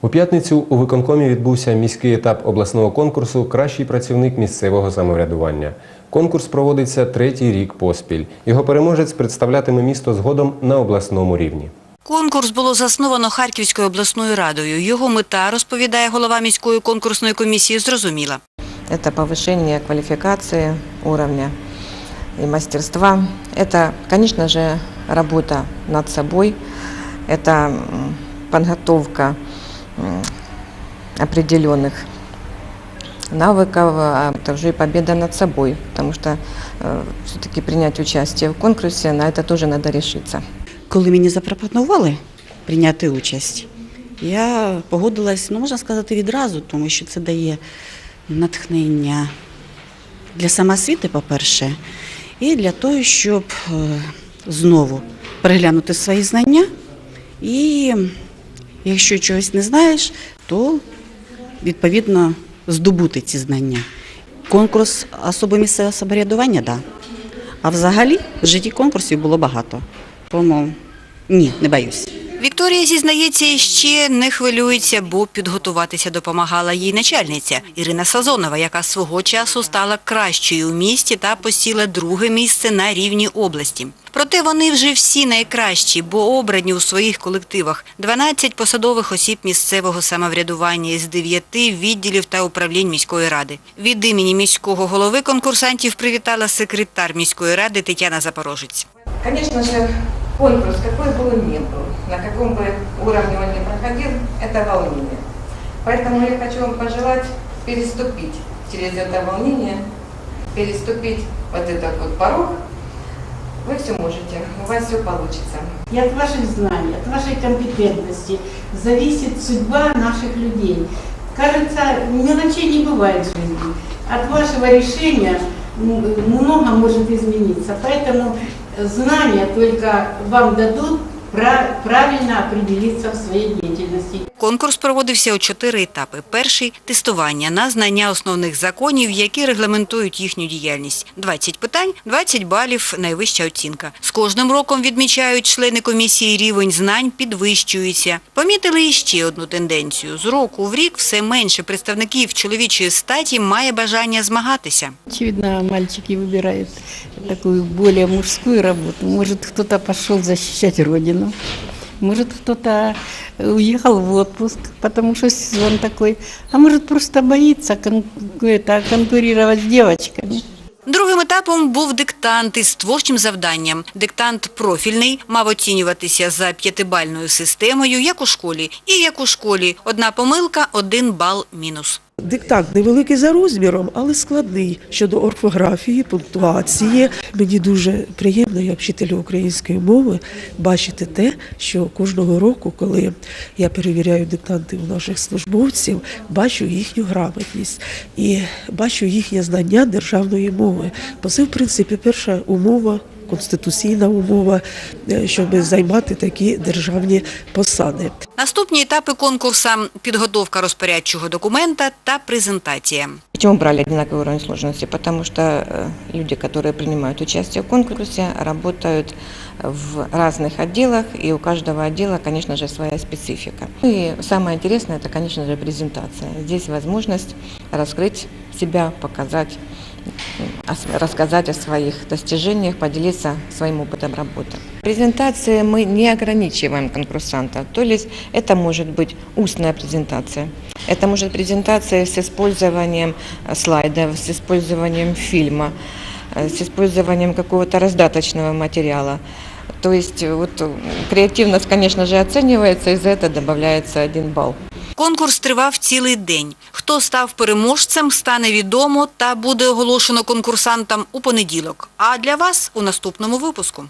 У п'ятницю у виконкомі відбувся міський етап обласного конкурсу Кращий працівник місцевого самоврядування. Конкурс проводиться третій рік поспіль. Його переможець представлятиме місто згодом на обласному рівні. Конкурс було засновано Харківською обласною радою. Його мета, розповідає голова міської конкурсної комісії, зрозуміла. это повышение квалификации уровня и мастерства. Это, конечно же, работа над собой, это м, подготовка м, определенных навыков, а также и победа над собой, потому что все-таки принять участие в конкурсе, на это тоже надо решиться. Коли мені запропонували прийняти участь, я погодилась, ну можна сказати, відразу, тому що це дає натхнення для самосвіти, по-перше, і для того, щоб е, знову переглянути свої знання. І якщо чогось не знаєш, то відповідно здобути ці знання. Конкурс особи місцевого самоврядування, так. Да. А взагалі в житті конкурсів було багато. Тому ні, не боюсь. Вікторія зізнається, ще не хвилюється, бо підготуватися допомагала їй начальниця Ірина Сазонова, яка свого часу стала кращою у місті та посіла друге місце на рівні області. Проте вони вже всі найкращі, бо обрані у своїх колективах 12 посадових осіб місцевого самоврядування із 9 відділів та управлінь міської ради. Від імені міського голови конкурсантів привітала секретар міської ради Тетяна Запорожець. Же, конкурс, какой бы он ни был, на каком бы уровне он ни проходил, это волнение. Поэтому я хочу вам пожелать переступить через это волнение, переступить вот этот вот порог. Вы все можете, у вас все получится. И от ваших знаний, от вашей компетентности зависит судьба наших людей. Кажется, мелочей не бывает в жизни. От вашего решения много может измениться. Поэтому знания только вам дадут правильно определиться в своей деятельности. Конкурс проводився у чотири етапи. Перший – тестування на знання основних законів, які регламентують їхню діяльність. 20 питань, 20 балів – найвища оцінка. З кожним роком, відмічають члени комісії, рівень знань підвищується. Помітили іще одну тенденцію. З року в рік все менше представників чоловічої статі має бажання змагатися. Очевидно, мальчики выбирают такую более мужскую работу. Может, кто-то пошел защищать родину, может, кто-то уехал в отпуск, потому что сезон такой, а может, просто боится кон- это, конкурировать с девочками. Другим етапом був диктант із творчим завданням. Диктант профільний мав оцінюватися за п'ятибальною системою, як у школі. І як у школі. Одна помилка – один бал мінус. Диктант невеликий за розміром, але складний щодо орфографії, пунктуації. Мені дуже приємно, як вчителю української мови, бачити те, що кожного року, коли я перевіряю диктанти у наших службовців, бачу їхню грамотність і бачу їхнє знання державної мови. Бо це, в принципі, перша умова Конституційна умова, е, щоб займати такі державні посади. Наступні етапи конкурсу – підготовка розпорядчого документа та презентація. Почему брали одинаковый уровень сложности? Потому что э, люди, которые принимают участие в конкурсе, работают в разных отделах, и у каждого отдела, конечно же, своя специфика. И самое интересное, это, конечно же, презентация. Здесь возможность раскрыть себя, показать, м, о св- рассказать о своих достижениях, поделиться своим опытом работы. Презентации мы не ограничиваем конкурсанта, то есть это может быть устная презентация, это может презентация с использованием э, слайдов, с использованием фильма, э, с использованием какого-то раздаточного материала. То есть э, вот креативность, конечно же, оценивается, и за это добавляется один балл. Конкурс тривав цілий день. Хто став переможцем, стане відомо та буде оголошено конкурсантам у понеділок. А для вас у наступному випуску.